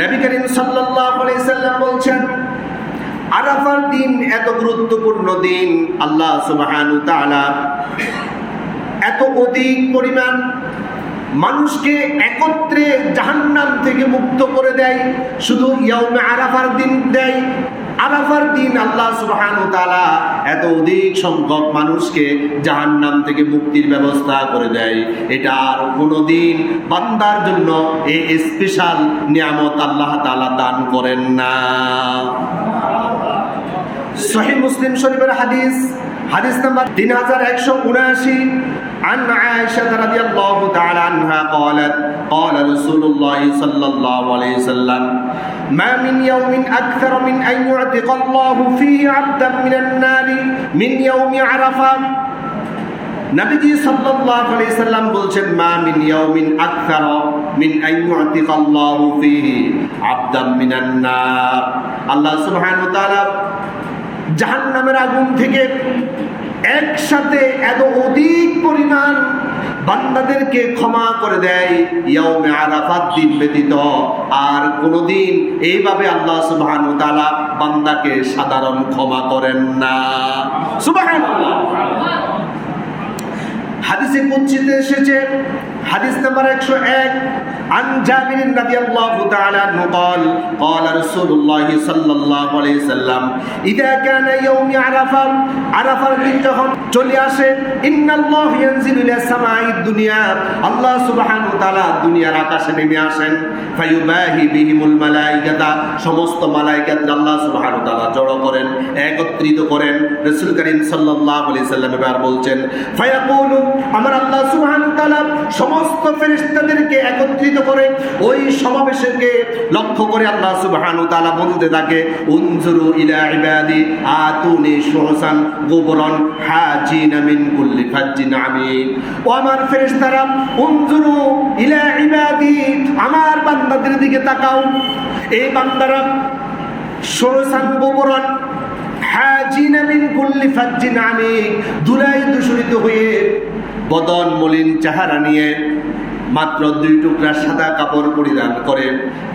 নবী করিম সাল্লাম বলছেন, আরাফার দিন এত গুরুত্বপূর্ণ দিন, আল্লাহ সুবাহান এত অধিক পরিমাণ মানুষকে একত্রে জাহান্নাম থেকে মুক্ত করে দেয়, শুধু ইয়াউমে আরাফার দিন দেয় আরাফার দিন আল্লাহ সুবহানাহু তাআলা এত অধিক সংখ্যক মানুষকে জাহান্নাম থেকে মুক্তির ব্যবস্থা করে দেয় এটা আর কোনোদিন বান্দার জন্য এই স্পেশাল নিয়ামত আল্লাহ তাআলা দান করেন না সহি মুসলিম শরীফের হাদিস হাদিস নাম্বার তিন হাজার একশো উনআশি عن عائشة رضي الله تعالى عنها قالت قال رسول الله صلى الله عليه وسلم ما من يوم أكثر من أن يعتق الله فيه عبدا من النار من يوم عرفة নবীজি সাল্লাল্লাহু আলাইহি সাল্লাম বলছেন মা মিন ইয়াউমিন আকথার মিন আন ইউতিক আল্লাহু ফীহি আবদাম মিনান নার আল্লাহ সুবহানাহু ওয়া তাআলা জাহান্নামের আগুন থেকে একসাথে এত অধিক পরিমাণ বান্দাদেরকে ক্ষমা করে দেয়। আরাফাত দিন ব্যতীত আর কোনোদিন এইভাবে আল্লাহ সুবহানাহু ওয়া তাআলা বান্দাকে সাধারণ ক্ষমা করেন না। সুবহানাল্লাহ। হাদিসে কুচ্ছিতে এসেছে হাদিস নাম্বার একশো এক عن جابر رضي الله تعالى عنه قال قال رسول الله صلى الله عليه وسلم إذا كان يوم عرفة عرفة দিন যখন চলে আসে إن الله ينزل إلى السماء الدنيا আল্লাহ সুবহানাহু ওয়া তাআলা দুনিয়ার আকাশে নেমে আসেন ফায়ুবাহি বিহিমুল মালাইকাতা সমস্ত মালাইকাত আল্লাহ সুবহানাহু ওয়া তাআলা জড়ো করেন একত্রিত করেন রাসূল করিম সাল্লাল্লাহু আলাইহি সাল্লাম এবার বলছেন ফায়াকুলু আমার আল্লাহ সুবহানাহু ওয়া তাআলা সমস্ত ফেরিস্তাদেরকে একত্রিত করে ওই সমাবেশকে লক্ষ্য করে আল্লাহ সুবহানাহু ওয়া তাআলা বলতে থাকে, উনজুরু ইলা ইবাদি আতুনি শুহসান গুবরান হাজিনা মিন কুল্লি ফাজ্জিন আমিন। ও আমার ফেরেশতারা, উনজুরু ইলা ইবাদি, আমার বান্দাদের দিকে তাকাও। এই বান্দারা, শুহসান গুবরান হাজিনা মিন কুল্লি ফাজ্জিন আমিন। দুলাই দূষিত হয়ে বদন মলিন চেহারা নিয়ে মাত্র দুই টুকরা সাদা কাপড় পরিধান করে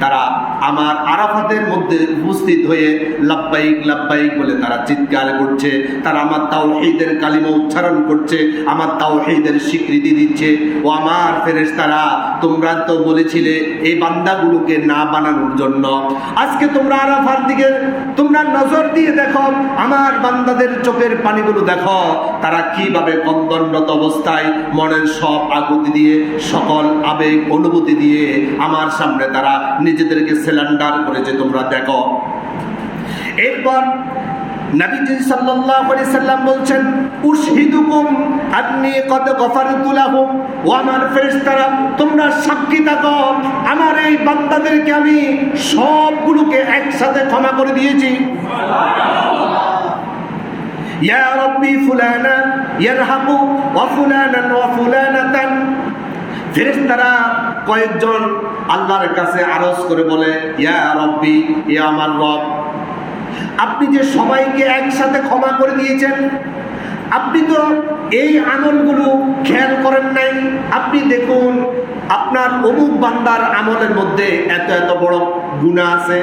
তারা আমার আরাফাতের মধ্যে উপস্থিত হয়ে লাব্বাইক লাব্বাইক বলে তারা চিৎকার করছে, তারা আমার তাওহীদের কালিমা উচ্চারণ করছে, আমার তাওহীদের স্বীকৃতি দিচ্ছে। ও আমার ফেরেশ তারা তোমরা তো বলেছিলে এই বান্দাগুলোকে না বানানোর জন্য। আজকে তোমরা আরাফার দিকে, তোমরা নজর দিয়ে দেখো, আমার বান্দাদের চোখের পানিগুলো দেখো। তারা কীভাবে কন্দনরত অবস্থায় মনের সব আগুতি দিয়ে সকল আবেগ অনুভূতি দিয়ে আমার সামনে তারা নিজেদেরকে সিলিন্ডার করেছে, তোমরা দেখো। এরপর নবীজি সাল্লাল্লাহু আলাইহি সাল্লাম বলছেন, উশহিদুকুম আন্নী কদ গফারতু লাহুম, ও আমার ফেরেশতারা, তোমরা সাক্ষী থাকো, আমার এই বান্দাদেরকে আমি সবগুলোকে একসাথে ক্ষমা করে দিয়েছি। ইয়া ফুলানা ওয়া ফুলানান ওয়া ফুলানাতান ফেরেশতারা কয়েকজন আল্লাহর কাছে আরজ করে বলে, ইয়া রব্বি ইয়া আমার রব, আপনি যে সবাইকে একসাথে ক্ষমা করে দিয়েছেন, আপনি তো এই আমলগুলো খেয়াল করেন নাই। আপনি দেখুন, আপনার অমুক বান্দার আমলের মধ্যে এত এত বড় গুণা আছে,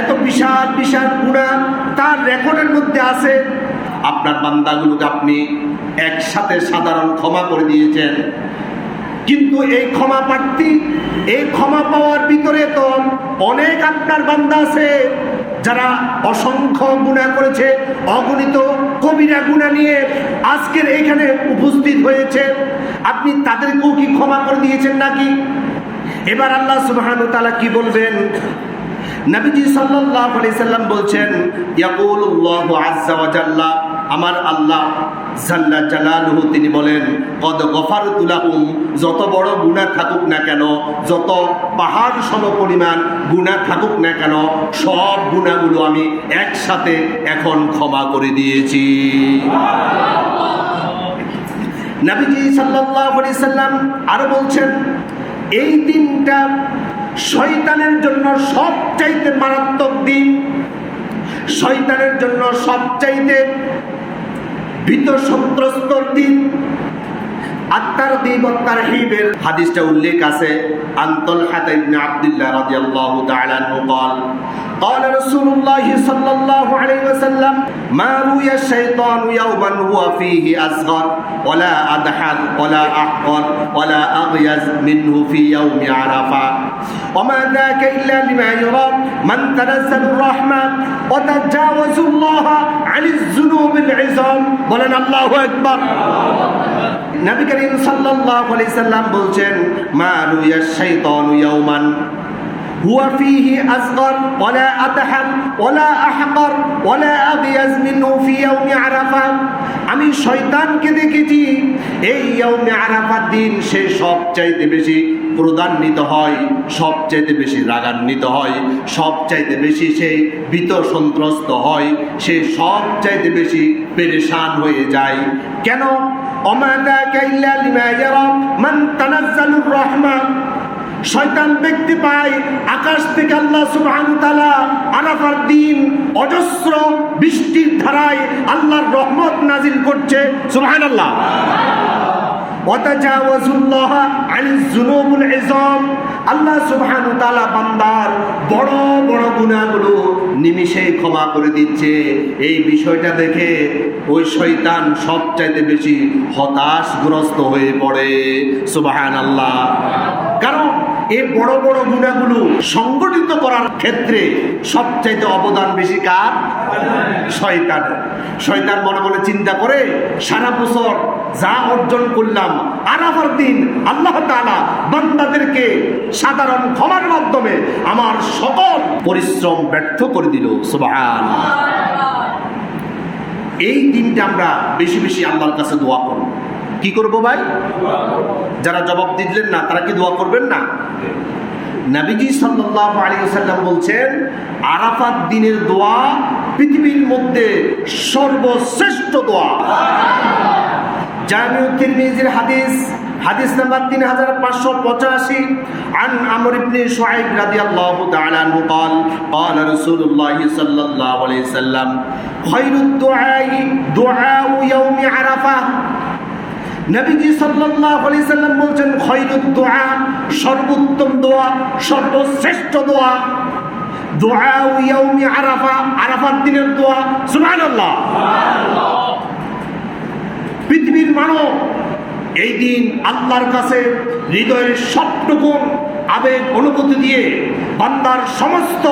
এত বিশাল বিশাল গুণা তার রেকর্ডের মধ্যে আছে। আপনার বান্দাগুলোকে আপনি একসাথে সাধারণ ক্ষমা করে দিয়েছেন। কিন্তু এই ক্ষমা প্রার্থী, এই ক্ষমা পাওয়ার ভিতরে তো অনেক আপনার বান্দা আছে যারা অসংখ্য গুণা করেছে, অগণিত কবিরা গুণা নিয়ে আজকের এখানে উপস্থিত হয়েছে। আপনি তাদেরকেও কি ক্ষমা করে দিয়েছেন নাকি? এবার আল্লাহ সুবহানাহু ওয়া তাআলা কি বলবেন? নবীজি সাল্লাল্লাহু আলাইহি সাল্লাম বলছেন ওয়া জাল্লা। আমার আল্লাহ জাল্লা জালালুহু তিনি বলেন, কদ গফারতু লাহুম, যত বড় গুনাহ থাকুক না কেন, যত পাহাড় সম পরিমাণ গুনাহ থাকুক না কেন, সব গুনাহগুলো আমি একসাথে এখন ক্ষমা করে দিয়েছি। নবীজি আলাইহি সাল্লাম আরও বলছেন, এই দিনটা শয়তানের জন্য সবচাইতে মারাত্মক দিন। শয়তানের জন্য সবচাইতে ভীত সন্ত্রস্তর দিন আত্মার দিবত তারহিবের হাদিসটা উল্লেখ আছে আন্তল হাতা ইবনে আব্দুল্লাহ রাদিয়াল্লাহু তাআলা আনহু قال قال رسول الله صلى الله عليه وسلم ما روي الشيطان يوما هو فيه أصغر ولا أدحر ولا أحقر ولا أغيز منه في يوم عرفة وما ذاك إلا لما يرى من تنزل الرحمة وتجاوز الله عن الذنوب العظام বলেন আল্লাহু আকবার নবী করিম সাল্লাল্লাহু আলাইহি সাল্লাম বলছেন, মা রুয়া শাইতানু ইয়াওমান হুয়া ফিহি আসগর, ওয়ালা আতহাম, ওয়ালা আহকর, ওয়ালা আবিয়াজ মিনহু ফি ইয়াউমি আরাফা। আমি শয়তানকে দেখেছি, এই ইয়াউমে আরাফার দিন সে সবচাইতে বেশি প্রদান্বিত হয়, সবচাইতে বেশি রাগান্বিত হয়, সবচাইতে বেশি সে ভীত সন্ত্রস্ত হয়, সে সবচাইতে বেশি পেরেশান হয়ে যায়। কেন? মান রহমান। শয়তান দেখতে পায় আকাশ থেকে আল্লাহ সুবহানাহু দিন, অজস্র বৃষ্টির ধারায় আল্লাহর রহমত নাজিল করছে। সুবহানাল্লাহ। আল্লাহ বান্দার বড় বড় গুনাহগুলো ক্ষমা করে দিচ্ছে। এই বিষয়টা দেখে ওই সবচাইতে বেশি হতাশগ্রস্ত হয়ে পড়ে। সুবহানাল্লাহ। কারণ এই বড় বড় গুণাগুলো সংগঠিত করার ক্ষেত্রে সবচাইতে অবদান বেশি কার? শয়তান শয়তান মনে মনে চিন্তা করে, সারা বছর যা অর্জন করলাম আরাফার দিন, আল্লাহ তাআলা বান্দাদেরকে সাধারণ ক্ষমার মাধ্যমে আমার সকল পরিশ্রম ব্যর্থ করে দিল সুবহান এই দিনটা আমরা বেশি বেশি আল্লাহর কাছে দোয়া করব। কি করব ভাই? যারা জবাব দিলেন না, তারা কি দোয়া করবেন না? নাবিজি সাল্লাল্লাহু আলাইহি ওয়াসাল্লাম বলছেন, আরাফাত দিনের দোয়া পৃথিবীর মধ্যে সর্বশ্রেষ্ঠ দোয়া। জামিউ তিরমিজির হাদিস হাদিস নাম্বার তিন হাজার পাঁচশো পঁচাশি عن عمرو بن شعيب رضي الله تعالى عنه قال قال رسول الله صلى الله عليه وسلم خير الدعاء دعاء يوم عرفه নবীজি সাল্লাল্লাহু আলাইহি সাল্লাম বলছেন খৈরুদ দোয়া সর্বোত্তম দোয়া সর্বশ্রেষ্ঠ দোয়া দোয়া ইয়াউমি আরাফা আরাফার দিনের দোয়া সুবহানাল্লাহ পৃথিবীর মানব, এই দিন আল্লাহর কাছে হৃদয়ের সবটুকু আবেগ অনুভূতি দিয়ে বান্দার সমস্ত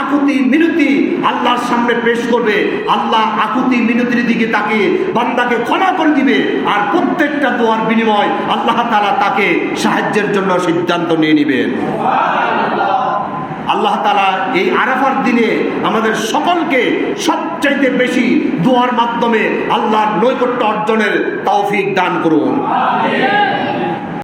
আকুতি মিনতি আল্লাহর সামনে পেশ করবে। আল্লাহ আকুতি মিনতির দিকে তাকে বান্দাকে ক্ষমা করে দিবে আর প্রত্যেকটা দোয়ার বিনিময় আল্লাহ তাআলা তাকে সাহায্যের জন্য সিদ্ধান্ত নিয়ে নেবেন। আল্লাহ তালা এই আরাফার দিনে আমাদের সকলকে সবচাইতে বেশি দোয়ার মাধ্যমে আল্লাহর নৈকট্য অর্জনের তৌফিক দান করুন।